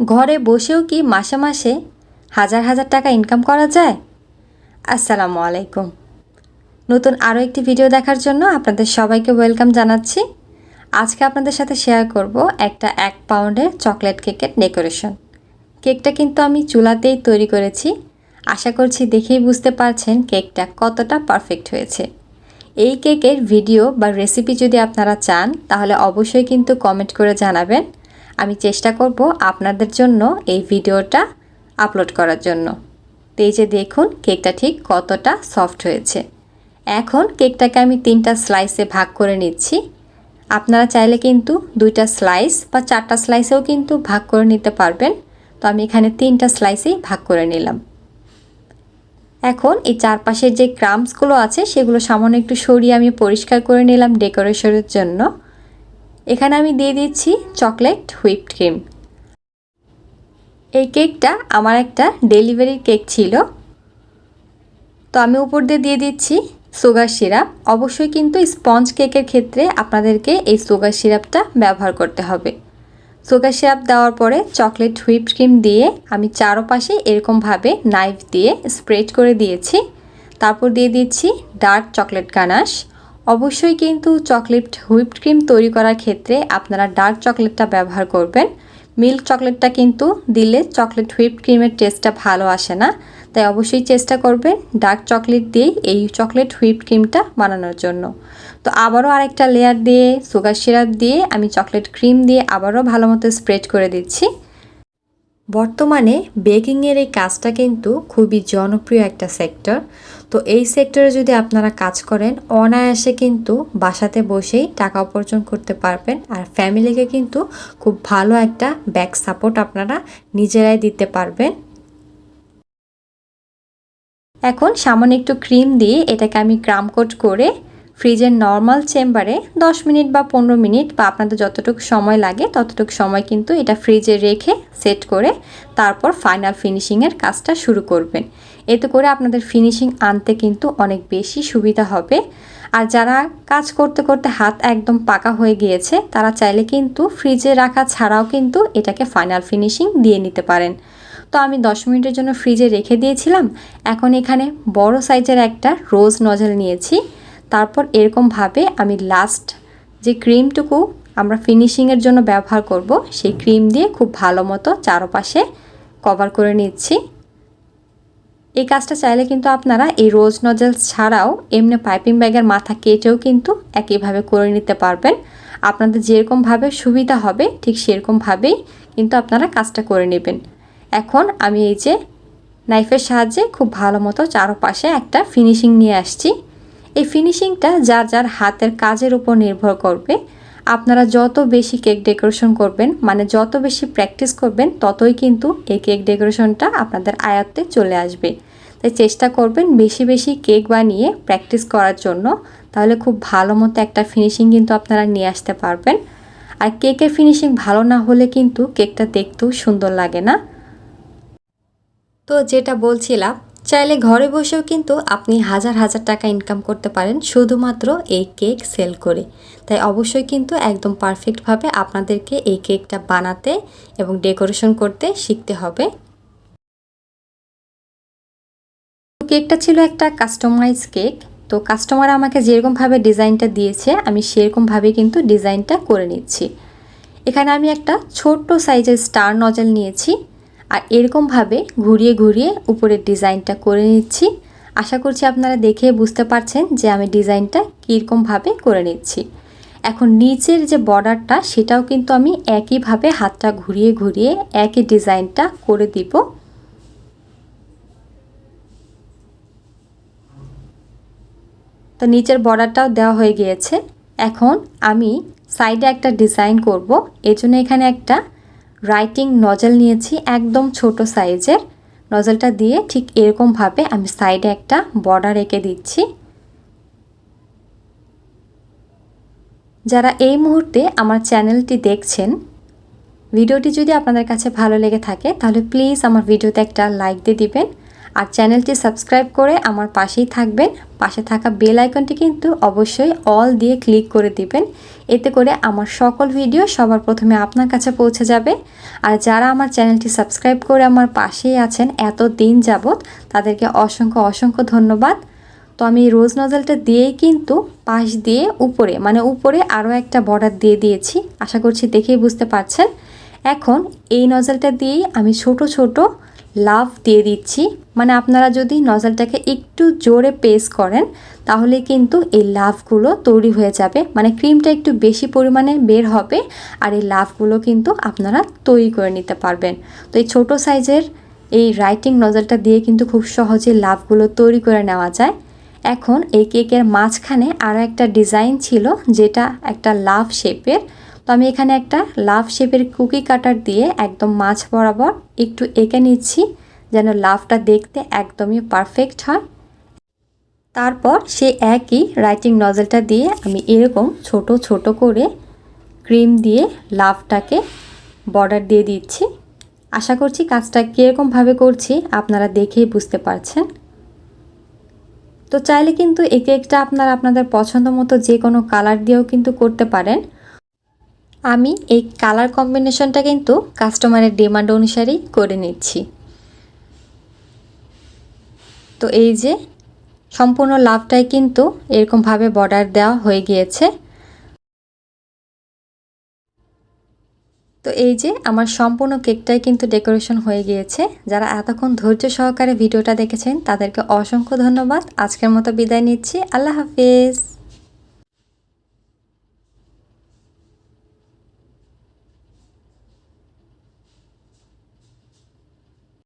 ঘরে বসেও কি মাসে মাসে হাজার হাজার টাকা ইনকাম করা যায়? আসসালামু আলাইকুম। নতুন আরও একটি ভিডিও দেখার জন্য আপনাদের সবাইকে ওয়েলকাম জানাচ্ছি। আজকে আপনাদের সাথে শেয়ার করব একটা এক পাউন্ডের চকলেট কেকের ডেকোরেশন কেকটা কিন্তু আমি চুলাতেই তৈরি করেছি। আশা করছি দেখেই বুঝতে পারছেন কেকটা কতটা পারফেক্ট হয়েছে। এই কেকের ভিডিও বা রেসিপি যদি আপনারা চান, তাহলে অবশ্যই কিন্তু কমেন্ট করে জানাবেন। আমি চেষ্টা করব আপনাদের জন্য এই ভিডিওটা আপলোড করার জন্য। তো এই যে দেখুন কেকটা ঠিক কতটা সফট হয়েছে। এখন কেকটাকে আমি তিনটা স্লাইসে ভাগ করে নিচ্ছি। আপনারা চাইলে কিন্তু দুইটা স্লাইস বা চারটা স্লাইসেও কিন্তু ভাগ করে নিতে পারবেন। তো আমি এখানে তিনটা স্লাইসেই ভাগ করে নিলাম। এখন এই চারপাশের যে ক্রামসগুলো আছে সেগুলো সামান্য একটু সরিয়ে আমি পরিষ্কার করে নিলাম ডেকোরেশনের জন্য। এখানে আমি দিয়ে দিচ্ছি চকলেট হুইপড ক্রিম। এই কেকটা আমার একটা ডেলিভারির কেক ছিল। তো আমি উপর দিয়ে দিয়ে দিচ্ছি সুগার সিরাপ। অবশ্যই কিন্তু স্পঞ্জ কেকের ক্ষেত্রে আপনাদেরকে এই সুগার সিরাপটা ব্যবহার করতে হবে। সুগার সিরাপ দেওয়ার পরে চকলেট হুইপ ক্রিম দিয়ে আমি চারোপাশে এরকমভাবে নাইফ দিয়ে স্প্রেড করে দিয়েছি। তারপর দিয়ে দিচ্ছি ডার্ক চকলেট গানাশ। অবশ্যই কিন্তু চকলেট হুইপড ক্রিম তৈরি করার ক্ষেত্রে আপনারা ডার্ক চকলেটটা ব্যবহার করবেন। মিল্ক চকলেটটা কিন্তু দিলে চকলেট হুইপড ক্রিমের টেস্টটা ভালো আসে না। তাই অবশ্যই চেষ্টা করবেন ডার্ক চকলেট দিয়েই এই চকলেট হুইপড ক্রিমটা বানানোর জন্য। তো আবারও আরেকটা লেয়ার দিয়ে সুগার সিরাপ দিয়ে আমি চকলেট ক্রিম দিয়ে আবারও ভালো মতো স্প্রেড করে দিচ্ছি। বর্তমানে বেকিংয়ের এই কাজটা কিন্তু খুবই জনপ্রিয় একটা সেক্টর তো এই সেক্টরে যদি আপনারা কাজ করেন, অনায়াসে কিন্তু বাসাতে বসেই টাকা উপার্জন করতে পারবেন আর ফ্যামিলিকে কিন্তু খুব ভালো একটা ব্যাক সাপোর্ট আপনারা নিজেরাই দিতে পারবেন। এখন সামান্য একটু ক্রিম দিয়ে এটাকে আমি ক্রাম কোট করে ফ্রিজের নর্মাল চেম্বারে 10 মিনিট বা পনেরো মিনিট বা আপনাদের যতটুকু সময় লাগে, ততটুকু সময় কিন্তু এটা ফ্রিজে রেখে সেট করে তারপর ফাইনাল ফিনিশিংয়ের কাজটা শুরু করবেন। এতে করে আপনাদের ফিনিশিং আনতে কিন্তু অনেক বেশি সুবিধা হবে। আর যারা কাজ করতে করতে হাত একদম পাকা হয়ে গিয়েছে, তারা চাইলে কিন্তু ফ্রিজে রাখা ছাড়াও কিন্তু এটাকে ফাইনাল ফিনিশিং দিয়ে নিতে পারেন। তো আমি দশ মিনিটের জন্য ফ্রিজে রেখে দিয়েছিলাম। এখন এখানে বড় সাইজের একটা রোজ নজল নিয়েছি। তারপর এরকমভাবে আমি লাস্ট যে ক্রিমটুকু আমরা ফিনিশিংয়ের জন্য ব্যবহার করব, সেই ক্রিম দিয়ে খুব ভালো মতো চারপাশে কভার করে নিচ্ছি। এই কাজটা চাইলে কিন্তু আপনারা এই রোজ নজেল ছাড়াও এমনি পাইপিং ব্যাগের মাথা কেটেও কিন্তু একইভাবে করে নিতে পারবেন। আপনাদের যেরকমভাবে সুবিধা হবে, ঠিক সেরকমভাবেই কিন্তু আপনারা কাজটা করে নেবেন। এখন আমি এই যে নাইফের সাহায্যে খুব ভালো মতো চারোপাশে একটা ফিনিশিং নিয়ে আসছি। এই ফিনিশিংটা যার যার হাতের কাজের উপর নির্ভর করবে। আপনারা যত বেশি কেক ডেকোরেশন করবেন মানে যত বেশি প্র্যাকটিস করবেন, ততই কিন্তু এই কেক ডেকোরেশনটা আপনাদের আয়ত্তে চলে আসবে। তাই চেষ্টা করবেন বেশি বেশি কেক বানিয়ে প্র্যাকটিস করার জন্য, তাহলে খুব ভালো মতো একটা ফিনিশিং কিন্তু আপনারা নিয়ে আসতে পারবেন। আর কেকের ফিনিশিং ভালো না হলে কিন্তু কেকটা দেখতেও সুন্দর লাগে না। তো যেটা বলছিলাম চাইলে ঘরে বসেও কিন্তু আপনি হাজার হাজার টাকা ইনকাম করতে পারেন শুধুমাত্র এই কেক সেল করে। তাই অবশ্যই কিন্তু একদম পারফেক্টভাবে আপনাদেরকে এই কেকটা বানাতে এবং ডেকোরেশন করতে শিখতে হবে। কেকটা ছিল একটা কাস্টমাইজ কেক। তো কাস্টমার আমাকে যেরকমভাবে ডিজাইনটা দিয়েছে, আমি সেরকমভাবে কিন্তু ডিজাইনটা করে নিচ্ছি। এখানে আমি একটা ছোট্ট সাইজের স্টার নজল নিয়েছি। আর এরকমভাবে ঘুরিয়ে ঘুরিয়ে উপরের ডিজাইনটা করে নিচ্ছি। আশা করছি আপনারা দেখে বুঝতে পারছেন যে আমি ডিজাইনটা কীরকমভাবে করে নিচ্ছি। এখন নিচের যে বর্ডারটা সেটাও কিন্তু আমি একইভাবে হাতটা ঘুরিয়ে ঘুরিয়ে একই ডিজাইনটা করে দিব। তো নিচের বর্ডারটাও দেওয়া হয়ে গিয়েছে। এখন আমি সাইডে একটা ডিজাইন করব। এজন্য এখানে একটা রাইটিং নজল নিয়েছি একদম ছোট সাইজের নজলটা দিয়ে ঠিক এরকমভাবে আমি সাইডে একটা বর্ডার এঁকে দিচ্ছি। যারা এই মুহূর্তে আমার চ্যানেলটি দেখছেন ভিডিওটি যদি আপনাদের কাছে ভালো লেগে থাকে, তাহলে প্লিজ আমার ভিডিওতে একটা লাইক দিয়ে দিবেন। আর চ্যানেলটি সাবস্ক্রাইব করে আমার পাশেই থাকবেন। পাশে থাকা বেল আইকনটি কিন্তু অবশ্যই অল দিয়ে ক্লিক করে দিবেন। এতে করে আমার সকল ভিডিও সবার প্রথমে আপনার কাছে পৌঁছে যাবে। আর যারা আমার চ্যানেলটি সাবস্ক্রাইব করে আমার পাশেই আছেন এত দিন যাবৎ, তাদেরকে অসংখ্য অসংখ্য ধন্যবাদ। তো আমি রোজ নজলটা দিয়েই কিন্তু পাশ দিয়ে উপরে মানে উপরে আরও একটা বর্ডার দিয়ে দিয়েছি। আশা করছি দেখেই বুঝতে পারছেন। এখন এই নজলটা দিয়েই আমি ছোট ছোট লাভ দিয়ে দিচ্ছি। মানে আপনারা যদি নজলটাকে একটু জোরে পেস করেন, তাহলে কিন্তু এই লাভগুলো তৈরি হয়ে যাবে। মানে ক্রিমটা একটু বেশি পরিমাণে বের হবে আর এই লাভগুলো কিন্তু আপনারা তৈরি করে নিতে পারবেন। তো এই ছোটো সাইজের এই রাইটিং নজলটা দিয়ে কিন্তু খুব সহজে লাভগুলো তৈরি করে নেওয়া যায়। এখন এই কেকের মাঝখানে আরও একটা ডিজাইন ছিল, যেটা একটা লাভ শেপের তো আমি এখানে একটা লাভ শেপের কুকি কাটার দিয়ে একদম মাছ বরাবর একটু এঁকে নিচ্ছি, যেন লাভটা দেখতে একদমই পারফেক্ট হয়। তারপর সে একই রাইটিং নজলটা দিয়ে আমি এরকম ছোট ছোট করে ক্রিম দিয়ে লাভটাকে বর্ডার দিয়ে দিচ্ছি। আশা করছি কাজটা কীরকমভাবে করছি আপনারা দেখেই বুঝতে পারছেন। তো চাইলে কিন্তু এই কেকটা আপনারা আপনাদের পছন্দ মতো যে কোনো কালার দিয়েও কিন্তু করতে পারেন। আমি এই কালার কম্বিনেশনটা কিন্তু কাস্টমারের ডিমান্ড অনুসারেই করে নিচ্ছি। তো এই যে সম্পূর্ণ লাভটাই কিন্তু এরকমভাবে বর্ডার দেওয়া হয়ে গিয়েছে। তো এই যে আমার সম্পূর্ণ কেকটাই কিন্তু ডেকোরেশন হয়ে গিয়েছে। যারা এতক্ষণ ধৈর্য সহকারে ভিডিওটা দেখেছেন, তাদেরকে অসংখ্য ধন্যবাদ। আজকের মতো বিদায় নিচ্ছি। আল্লাহ হাফিজ।